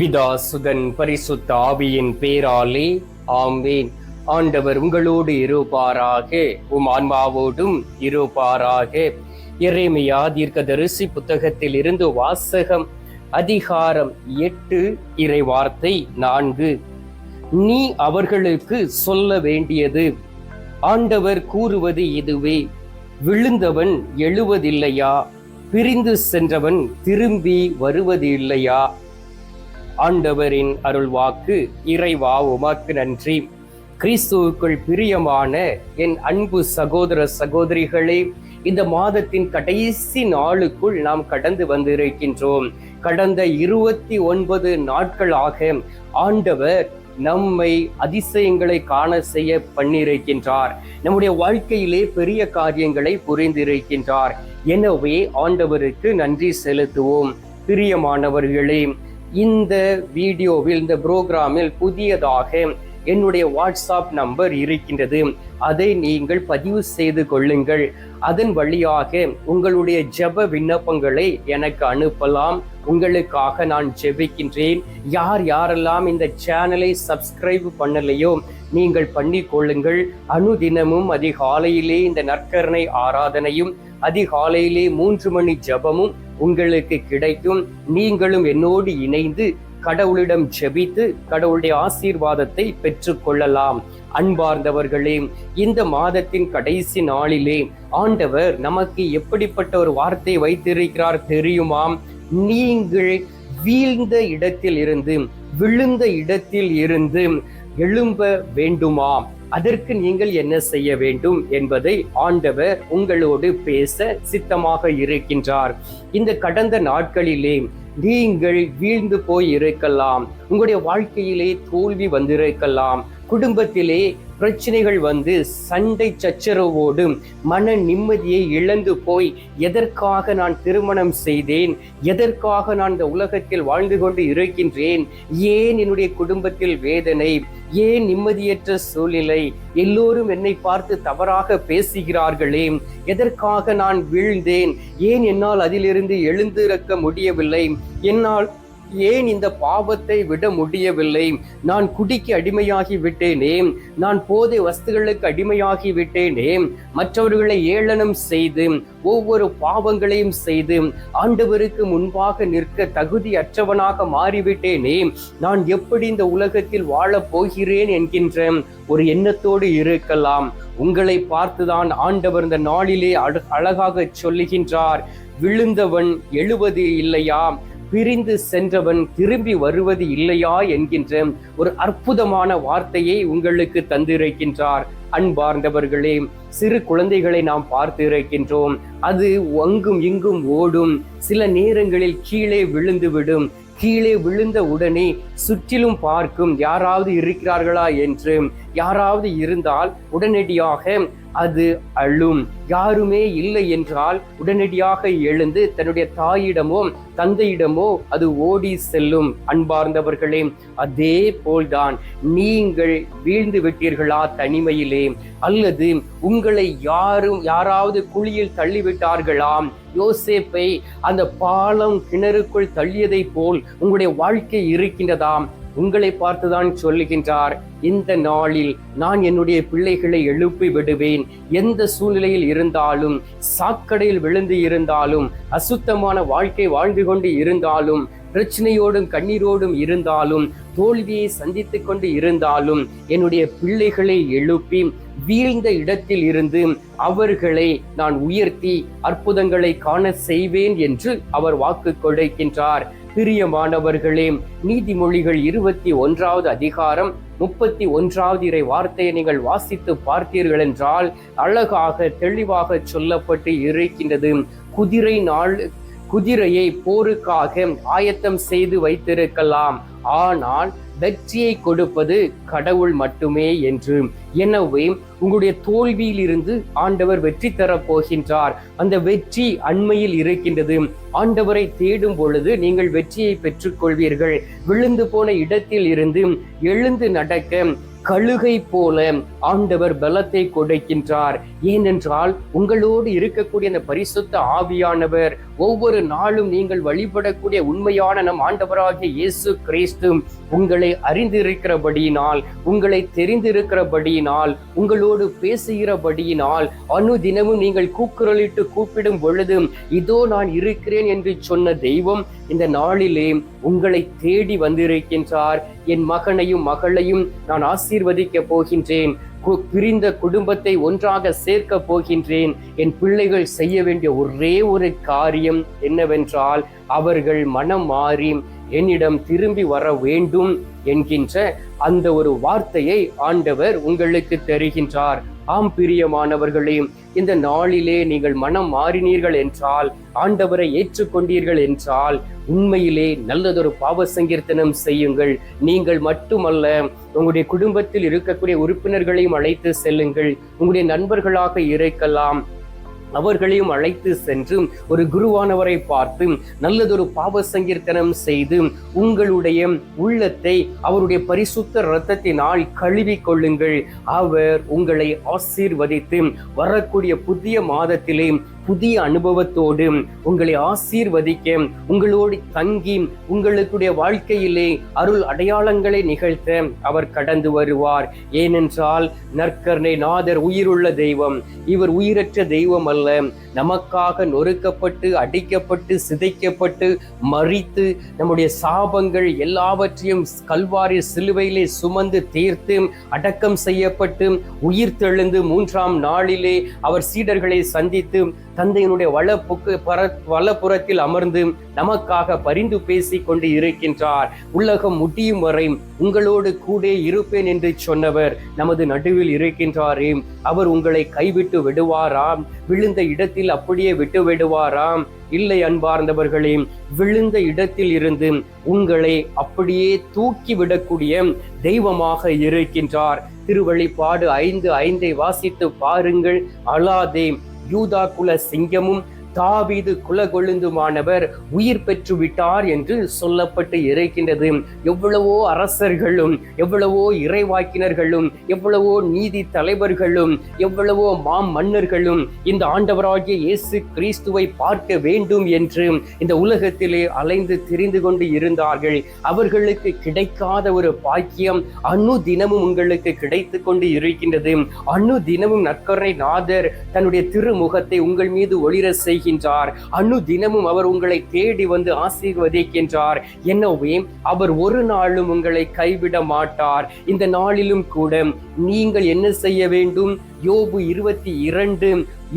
பிதா சுதன் பரிசுத்த ஆவியின் பேராலே ஆம்பேன் ஆண்டவர் உங்களோடு இருப்பாராக உம் ஆன்மாவோடும் இருப்பாராக. எரேமியா தீர்க்கதரிசி புத்தகத்தில் இருந்து வாசகம் அதிகாரம் எட்டு இறை வார்த்தை நான்கு. நீ அவர்களுக்கு சொல்ல வேண்டியது ஆண்டவர் கூறுவது இதுவே விழுந்தவன் எழுவதில்லையா? பிரிந்து சென்றவன் திரும்பி வருவது இல்லையா ஆண்டவரின் அருள்வாக்கு இறைவா உமக்கு நன்றி. கிறிஸ்துவுக்குள் பிரியமான என் அன்பு சகோதர சகோதரிகளே இந்த மாதத்தின் கடைசி நாளுக்குள் நாம் கடந்து வந்திருக்கின்றோம். கடந்த இருபத்தி ஒன்பது நாட்களாக ஆண்டவர் நம்மை அதிசயங்களை காண செய்ய பண்ணியிருக்கின்றார். நம்முடைய வாழ்க்கையிலே பெரிய காரியங்களை புரிந்திருக்கின்றார். எனவே ஆண்டவருக்கு நன்றி செலுத்துவோம். பிரியமானவர்களே இந்த வீடியோவில் இந்த புரோகிராமில் புதியதாக என்னுடைய வாட்ஸ்அப் நம்பர் இருக்கின்றது. அதை நீங்கள் பதிவு செய்து கொள்ளுங்கள். அதன் வழியாக உங்களுடைய ஜெப விண்ணப்பங்களை எனக்கு அனுப்பலாம். உங்களுக்காக நான் ஜெபிக்கின்றேன். யார் யாரெல்லாம் இந்த சேனலை சப்ஸ்கிரைப் பண்ணலையோ நீங்கள் பண்ணி கொள்ளுங்கள். அனுதினமும் அதிகாலையிலே இந்த நற்கரணை ஆராதனையும் அதிகாலையிலே மூன்று மணி ஜெபமும் உங்களுக்கு கிடைக்கும். நீங்களும் என்னோடு இணைந்து கடவுளிடம் ஜெபித்து கடவுளுடைய ஆசீர்வாதத்தை பெற்றுக்கொள்ளலாம். அன்பார்ந்தவர்களே இந்த மாதத்தின் கடைசி நாளிலே ஆண்டவர் நமக்கு எப்படிப்பட்ட ஒரு வார்த்தை வைத்திருக்கிறார் தெரியுமாம் நீங்கள் வீழ்ந்த இடத்தில் இருந்து விழுந்த இடத்தில் இருந்து எழும்ப வேண்டுமாம் அதற்கு நீங்கள் என்ன செய்ய வேண்டும் என்பதை ஆண்டவர் உங்களோடு பேச சித்தமாக இருக்கின்றார். இந்த கடந்த நாட்களிலே நீங்கள் வீழ்ந்து போய் இருக்கலாம் உங்களுடைய வாழ்க்கையிலே தோல்வி வந்திருக்கலாம். குடும்பத்திலே பிரச்சனைகள் வந்து சண்டை சச்சரவோடு மன நிம்மதியை இழந்து போய் எதற்காக நான் திருமணம் செய்தேன்? எதற்காக நான் இந்த உலகத்தில் வாழ்ந்து கொண்டு இருக்கின்றேன்? ஏன் என்னுடைய குடும்பத்தில் வேதனை? ஏன் நிம்மதியற்ற சூழ்நிலை? எல்லோரும் என்னை பார்த்து தவறாக பேசுகிறார்களே. எதற்காக நான் வீழ்ந்தேன்? ஏன் என்னால் அதிலிருந்து எழுந்திருக்க முடியவில்லை? என்னால் ஏன் இந்த பாவத்தை விட முடியவில்லை? நான் குடிக்கு அடிமையாகி விட்டேனே. நான் போதை வஸ்துகளுக்கு அடிமையாகி விட்டேனே. மற்றவர்களை ஏளனம் செய்து ஒவ்வொரு பாவங்களையும் செய்து ஆண்டவருக்கு முன்பாக நிற்க தகுதியற்றவனாக மாறிவிட்டேனே. நான் எப்படி இந்த உலகத்தில் வாழப் போகிறேன் என்கின்ற ஒரு எண்ணத்தோடு இருக்கலாம். உங்களை பார்த்துதான் ஆண்டவர் இந்த நாளிலே அழகாக சொல்லுகின்றார். விழுந்தவன் எழுவது இல்லையா? பிரிந்து சென்றவன் திரும்பி வருவது இல்லையா என்கின்ற ஒரு அற்புதமான வார்த்தையை உங்களுக்கு தந்திருக்கின்றார். அன்பார்ந்தவர்களே சிறு குழந்தைகளை நாம் பார்த்து இருக்கின்றோம் அது அங்கும் இங்கும் ஓடும். சில நேரங்களில் கீழே விழுந்து விடும் கீழே விழுந்த உடனே சுற்றிலும் பார்க்கும் யாராவது இருக்கிறார்களா என்று யாராவது இருந்தால் உடனடியாக அது அழும். யாருமே இல்லை என்றால் உடனடியாக எழுந்து தன்னுடைய தாயிடமோ தந்தையிடமோ அது ஓடி செல்லும். அன்பார்ந்தவர்களே அதே போல்தான் நீங்கள் வீழ்ந்து விட்டீர்களா தனிமையிலே? அல்லது உங்களை யாரும் யாராவது குழியில் தள்ளிவிட்டார்களாம்? யோசேப்பை அந்த பாலம் கிணறுக்குள் தள்ளியதை போல் உங்களுடைய வாழ்க்கை இருக்கின்றதாம். உங்களை பார்த்துதான் சொல்லுகின்றார் இந்த நாளில் நான் என்னுடைய பிள்ளைகளை எழுப்பி விடுவேன். எந்த சூழ்நிலையில் இருந்தாலும் சாக்கடையில் விழுந்து இருந்தாலும் அசுத்தமான வாழ்க்கை வாழ்ந்து கொண்டு இருந்தாலும் பிரச்சனையோடும் கண்ணீரோடும் இருந்தாலும் தோல்வியை சந்தித்து கொண்டு இருந்தாலும் என்னுடைய பிள்ளைகளை எழுப்பி வீழ்ந்த இடத்தில் இருந்து அவர்களை நான் உயர்த்தி அற்புதங்களை காண செய்வேன் என்று அவர் வாக்கு கொடுக்கின்றார். பிரியமானவர்களே நீதிமொழிகள் இருபத்தி ஒன்றாவது அதிகாரம் முப்பத்தி ஒன்றாவது இறை வார்த்தையை நீங்கள் வாசித்து பார்த்தீர்கள் என்றால் அழகாக தெளிவாக சொல்லப்பட்டு இருக்கின்றது. குதிரை நாள் குதிரையை போருக்காக ஆயத்தம் செய்து வைத்திருக்கலாம். ஆனால் வெற்றியை கொடுப்பது கடவுள் மட்டுமே என்று. எனவே உங்களுடைய தோல்வியில் இருந்து ஆண்டவர் வெற்றி தரப் போகின்றார். அந்த வெற்றி அண்மையில் இருக்கின்றது. ஆண்டவரை தேடும் பொழுது நீங்கள் வெற்றியை பெற்றுக்கொள்வீர்கள் விழுந்து போன இடத்தில் இருந்து எழுந்து நடக்க கழுகை போல ஆண்டவர் பலத்தை கொடுக்கின்றார். ஏனென்றால் உங்களோடு இருக்கக்கூடிய அந்த பரிசுத்த ஆவியானவர் ஒவ்வொரு நாளும் நீங்கள் வழிபடக்கூடிய உண்மையான நம் ஆண்டவராகிய இயேசு கிறிஸ்து உங்களை அறிந்திருக்கிறபடியினால் உங்களை தெரிந்திருக்கிறபடியினால் உங்களோடு பேசுகிறபடியினால் அனுதினமும் நீங்கள் கூக்குரலிட்டு கூப்பிடும் பொழுது இதோ நான் இருக்கிறேன் என்று சொன்ன தெய்வம் இந்த நாளிலே உங்களை தேடி வந்திருக்கின்றார். என் மகனையும் மகளையும் நான் ஆசீர்வதிக்க போகின்றேன். கு- பிரிந்த குடும்பத்தை ஒன்றாக சேர்க்க போகின்றேன். என் பிள்ளைகள் செய்ய வேண்டிய ஒரே ஒரு காரியம் என்னவென்றால் அவர்கள் மனம் மாறி என்னிடம் திரும்பி வர வேண்டும் என்கின்ற அந்த ஒரு வார்த்தையை ஆண்டவர் உங்களுக்கு தருகின்றார். ஆம் பிரியமானவர்களே இந்த நாளிலே நீங்கள் மனம் மாறினீர்கள் என்றால் ஆண்டவரை ஏற்றுக்கொண்டீர்கள் என்றால் உண்மையிலே நல்லதொரு பாவ சங்கீர்த்தனம் செய்யுங்கள். நீங்கள் மட்டுமல்ல உங்களுடைய குடும்பத்தில் இருக்கக்கூடிய உறுப்பினர்களையும் அழைத்து செல்லுங்கள். உங்களுடைய நண்பர்களாக இருக்கலாம். அவர்களையும் அழைத்து சென்று ஒரு குருவானவரை பார்த்து நல்லதொரு பாவ சங்கீர்த்தனம் செய்து உங்களுடைய உள்ளத்தை அவருடைய பரிசுத்த இரத்தத்தினால் கழுவி கொள்ளுங்கள். அவர் உங்களை ஆசீர்வதித்து வரக்கூடிய புதிய மாதத்திலே புதிய அனுபவத்தோடு உங்களை ஆசீர்வதிக்க உங்களோடு தங்கி உங்களுடைய வாழ்க்கையிலே அருள் அடையாளங்களை நிகழ்த்த அவர் கடந்து வருவார். ஏனென்றால் நற்கர்ணை நாதர் உயிருள்ள தெய்வம். இவர் உயிரற்ற தெய்வம் அல்ல. நமக்காக நொறுக்கப்பட்டு அடிக்கப்பட்டு சிதைக்கப்பட்டு மறித்து நம்முடைய சாபங்கள் எல்லாவற்றையும் கல்வாரி சிலுவையிலே சுமந்து தீர்த்து அடக்கம் செய்யப்பட்டு உயிர் தெழுந்து மூன்றாம் நாளிலே அவர் சீடர்களை சந்தித்து தந்தையினுடைய வலப்புக்கு பர வலப்புறத்தில் அமர்ந்து நமக்காக பரிந்து பேசி கொண்டு இருக்கின்றார். உலகம் முடியும் வரை உங்களோடு கூட இருப்பேன் என்று சொன்னவர் நமது நடுவில் இருக்கின்றாரே. அவர் உங்களை கைவிட்டு விடுவாராம். விழுந்த இடத்தில் அப்படியே விட்டு விடுவாராம். இல்லை அன்பார்ந்தவர்களே விழுந்த இடத்தில் இருந்து உங்களை அப்படியே தூக்கி விடக்கூடிய தெய்வமாக இருக்கின்றார். திருவழிப்பாடு ஐந்து ஐந்தை வாசித்து பாருங்கள். அலாதே யூதா குல சிங்கமும் தாவீது குலகொழுந்துமானவர் உயிர் பெற்று விட்டார் என்று சொல்லப்பட்டு இருக்கின்றது எவ்வளவோ அரசர்களும் எவ்வளவோ இறைவாக்கினர்களும் எவ்வளவோ நீதி தலைவர்களும் எவ்வளவோ மாம் மன்னர்களும் இந்த ஆண்டவராகிய இயேசு கிறிஸ்துவை பார்க்க வேண்டும் என்று இந்த உலகத்திலே அலைந்து திரிந்து கொண்டு இருந்தார்கள். அவர்களுக்கு கிடைக்காத ஒரு பாக்கியம் அணு தினமும் உங்களுக்கு கிடைத்து கொண்டு இருக்கின்றது. அணு தினமும் நற்கரை நாதர் தன்னுடைய திருமுகத்தை உங்கள் மீது ஒளிர செய்கின்றார். அணு தினமும் அவர் உங்களை தேடி வந்து ஆசீர்வதிக்கின்றார். எனவே அவர் ஒரு நாளும் உங்களை கைவிட மாட்டார். இந்த நாளிலும் கூட நீங்கள் என்ன செய்ய வேண்டும்? யோபு இருபத்தி இரண்டு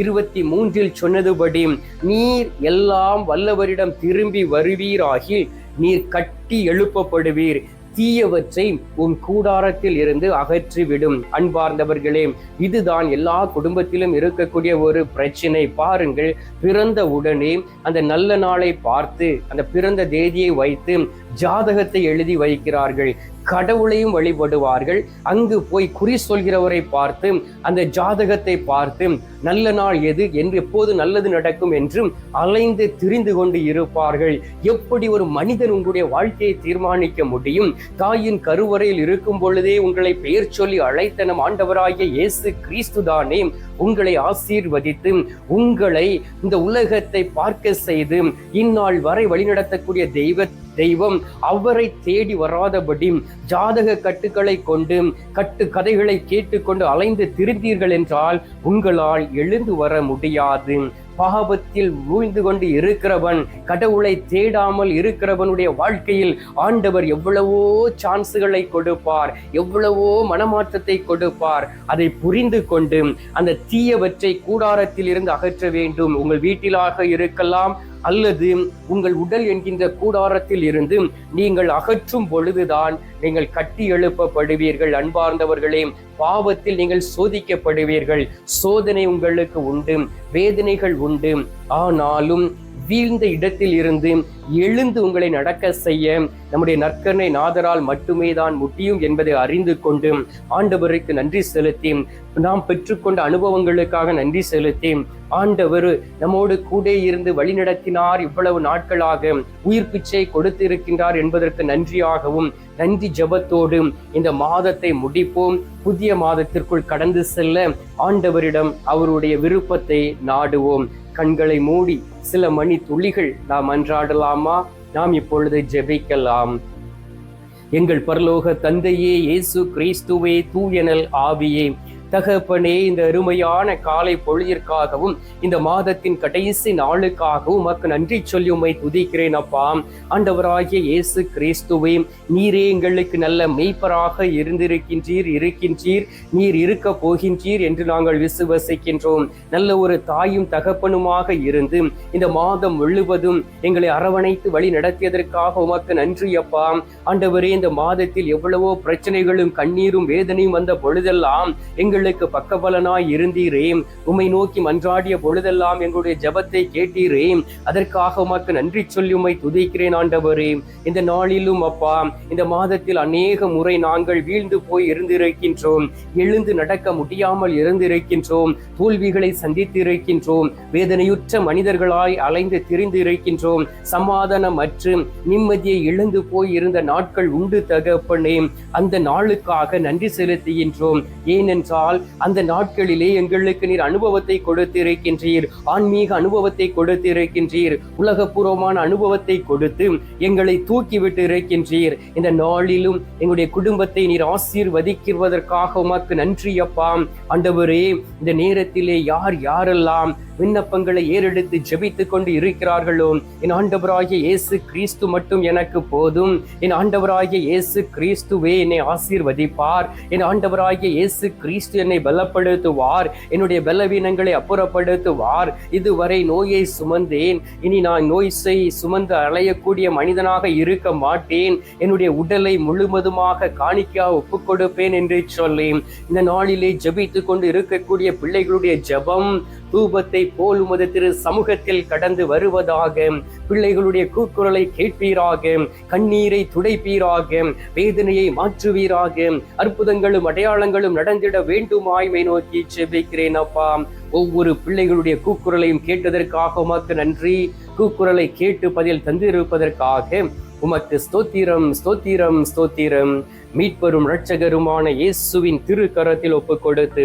இருபத்தி மூன்றில் சொன்னதுபடி நீர் எல்லாம் வல்லவரிடம் திரும்பி வருவீராகி நீர் கட்டி எழுப்பப்படுவீர். தீயவற்றை உன் கூடாரத்தில் இருந்து அகற்றிவிடும். அன்பார்ந்தவர்களே இதுதான் எல்லா குடும்பத்திலும் இருக்கக்கூடிய ஒரு பிரச்சனை. பாருங்கள் பிறந்த உடனே அந்த நல்ல நாளை பார்த்து அந்த பிறந்த தேதியை வைத்து ஜாதகத்தை எழுதி வைக்கிறார்கள் கடவுளையும் வழிபடுவார்கள். அங்கு போய் குறி சொல்கிறவரை பார்த்து அந்த ஜாதகத்தை பார்த்து நல்ல நாள் எது என்று எப்போது நல்லது நடக்கும் என்றும் அலைந்து திரிந்து கொண்டு இருப்பார்கள். எப்படி ஒரு மனிதன் உங்களுடைய வாழ்க்கையை தீர்மானிக்க முடியும்? தாயின் கருவறையில் இருக்கும் பொழுதே உங்களை பெயர் சொல்லி அழைத்த நம் ஆண்டவராகிய இயேசு கிறிஸ்துதானே உங்களை ஆசீர்வதித்து உங்களை இந்த உலகத்தை பார்க்க செய்து இந்நாள் வரை வழிநடத்தக்கூடிய தெய்வ தெய்வம் அவரை தேடி வராதபடி ஜாதக கட்டுக்களை கொண்டு கட்டு கதைகளை கேட்டுக்கொண்டு அலைந்து திரிந்தீர்கள் என்றால் உங்களால் எழுந்து வர முடியாது. பாவத்தில் மூழ்ந்து கொண்டு இருக்கிறவன் கடவுளை தேடாமல் இருக்கிறவனுடைய வாழ்க்கையில் ஆண்டவர் எவ்வளவோ சான்ஸுகளை கொடுப்பார் எவ்வளவோ மனமாற்றத்தை கொடுப்பார். அதை புரிந்து கொண்டு அந்த தீயவற்றை கூடாரத்தில் இருந்து அகற்ற வேண்டும். உங்கள் வீட்டிலாக இருக்கலாம் அல்லது உங்கள் உடல் என்கின்ற கூடாரத்தில் இருந்து நீங்கள் அகற்றும் பொழுதுதான் நீங்கள் கட்டி எழுப்பப்படுவீர்கள். அன்பார்ந்தவர்களே பாவத்தில் நீங்கள் சோதிக்கப்படுவீர்கள். சோதனை உங்களுக்கு உண்டு வேதனைகள் உண்டு. ஆனாலும் வீழ்ந்த இடத்தில் இருந்து எழுந்து உங்களை நடக்க செய்ய நம்முடைய நற்கருணை நாதரால் மட்டுமே தான் முட்டியும் என்பதை அறிந்து கொண்டு ஆண்டவருக்கு நன்றி செலுத்தி நாம் பெற்றுக்கொண்ட அனுபவங்களுக்காக நன்றி செலுத்தி ஆண்டவர் நம்மோடு கூட இருந்து வழிநடத்தினார் இவ்வளவு நாட்களாக உயிர் பிச்சை கொடுத்திருக்கின்றார் என்பதற்கு நன்றியாகவும் நன்றி ஜபத்தோடு இந்த மாதத்தை முடிப்போம். புதிய மாதத்திற்குள் கடந்து செல்ல ஆண்டவரிடம் அவருடைய விருப்பத்தை நாடுவோம். கண்களை மூடி சில மணி துளிகள் நாம் அன்றாடலாமா? நாம் இப்பொழுது ஜெபிக்கலாம். எங்கள் பரலோக தந்தையே இயேசு கிறிஸ்துவே தூயனல் ஆவியே தகப்பனே இந்த அருமையான காலை பொழுதிற்காகவும் இந்த மாதத்தின் கடைசி நாளுக்காகவும் உமக்கு நன்றி சொல்லி உம்மை துதிக்கிறேன் அப்பா. ஆண்டவராகிய இயேசு கிறிஸ்துவே நீரே எங்களுக்கு நல்ல மெய்ப்பராக இருந்திருக்கின்றீர் இருக்கின்றீர் நீர் இருக்க போகின்றீர் என்று நாங்கள் விசுவசிக்கின்றோம். நல்ல ஒரு தாயும் தகப்பனுமாக இருந்து இந்த மாதம் முழுவதும் எங்களை அரவணைத்து வழி நடத்தியதற்காக உமக்கு நன்றி அப்பா. ஆண்டவரே இந்த மாதத்தில் எவ்வளவோ பிரச்சனைகளும் கண்ணீரும் வேதனையும் வந்த பொழுதெல்லாம் எங்கள் எங்களுக்கு பக்கபலனாய் இருந்தீரே உம்மை நோக்கி மன்றாடிய பொழுதெல்லாம் எங்களுடைய ஜபத்தை கேட்டீரே அதற்காக உமக்கு நன்றி சொல்லி உம்மை துதிக்கிறேன் ஆண்டவரே. இந்த நாளிலும் அப்பா இந்த மாதத்தில் அநேக முறை நாங்கள் வீழ்ந்து போய் இருந்திருக்கின்றோம். எழுந்து நடக்க முடியாமல் இருந்திருக்கின்றோம். தோல்விகளை சந்தித்திருக்கின்றோம். வேதனையுற்ற மனிதர்களாய் அலைந்து திரிந்து இருக்கின்றோம் சமாதானம் மற்றும் நிம்மதியை இழந்து போய் இருந்த நாட்கள் உண்டு தகப்பனே. அந்த நாளுக்காக நன்றி செலுத்துகின்றோம். ஏனென்றால் என்றால் அந்த நாட்களிலே எங்களுக்கு நீர் அனுபவத்தை கொடுத்திருக்கின்றீர். ஆன்மீக அனுபவத்தை கொடுத்திருக்கின்றீர். உலகபூர்வமான அனுபவத்தை கொடுத்து எங்களை தூக்கிவிட்டு இருக்கின்றீர் இந்த நாளிலும் எங்களுடைய குடும்பத்தை நீர் ஆசீர்வதிக்கிறதற்காக உமக்கு நன்றி அப்பா ஆண்டவரே இந்த நேரத்திலே யார் யாரெல்லாம் விண்ணப்பங்களை ஏறெடுத்து ஜெபித்துக் கொண்டு இருக்கிறார்களோ? என் ஆண்டவராகிய இயேசு கிறிஸ்து மட்டும் எனக்கு போதும். என் ஆண்டவராகிய இயேசு கிறிஸ்துவே என்னை ஆசீர்வதிப்பார். என் ஆண்டவராகிய இயேசு கிறிஸ்து என்னை பலப்படுத்துவார். என்னுடைய பலவீனங்களை அப்புறப்படுத்துவார். இதுவரை நோயை சுமந்தேன். இனி நான் நோய் செய் சுமந்து அலையக்கூடிய மனிதனாக இருக்க மாட்டேன். என்னுடைய உடலை முழுவதுமாக காணிக்கா ஒப்புக் கொடுப்பேன் என்று சொல்லி இந்த நாளிலே ஜபித்துக் கொண்டு இருக்கக்கூடிய பிள்ளைகளுடைய ஜபம் தூபத்தை போல் உமது திரு சமூகத்தில் கடந்து வருவதாக பிள்ளைகளுடைய கூக்குரலை கேட்பீராக கண்ணீரை துடைப்பீராக வேதனையை மாற்றுவீராக அற்புதங்களும் அடையாளங்களும் நடந்திட வேண்டுமாய்மை நோக்கி செபிக்கிறேன் அப்பா. ஒவ்வொரு பிள்ளைகளுடைய கூக்குரலையும் கேட்டதற்காக உமக்கு நன்றி. கூக்குரலை கேட்டு பதில் தந்திருப்பதற்காக உமக்கு ஸ்தோத்திரம் ஸ்தோத்திரம் ஸ்தோத்திரம். மீட்பரும் இரட்சகருமான இயேசுவின் திருக்கரத்தில் ஒப்புக் கொடுத்து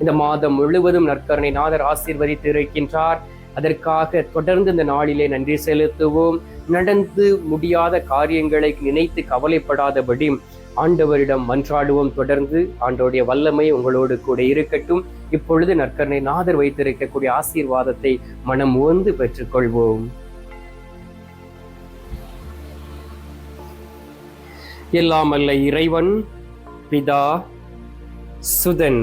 இந்த மாதம் முழுவதும் நற்கரணை நாதர் ஆசீர்வதித்து இருக்கின்றார் அதற்காக தொடர்ந்து இந்த நாளிலே நன்றி செலுத்துவோம். நடந்து முடியாத காரியங்களை நினைத்து கவலைப்படாதபடி ஆண்டவரிடம் மன்றாடுவோம். தொடர்ந்து ஆண்டோடைய வல்லமை உங்களோடு கூட இருக்கட்டும். இப்பொழுது நற்கரணை நாதர் வைத்திருக்கக்கூடிய ஆசீர்வாதத்தை மனம் ஓந்து பெற்றுக்கொள்வோம். எல்லாம் அல்ல இறைவன் பிதா சுதன்.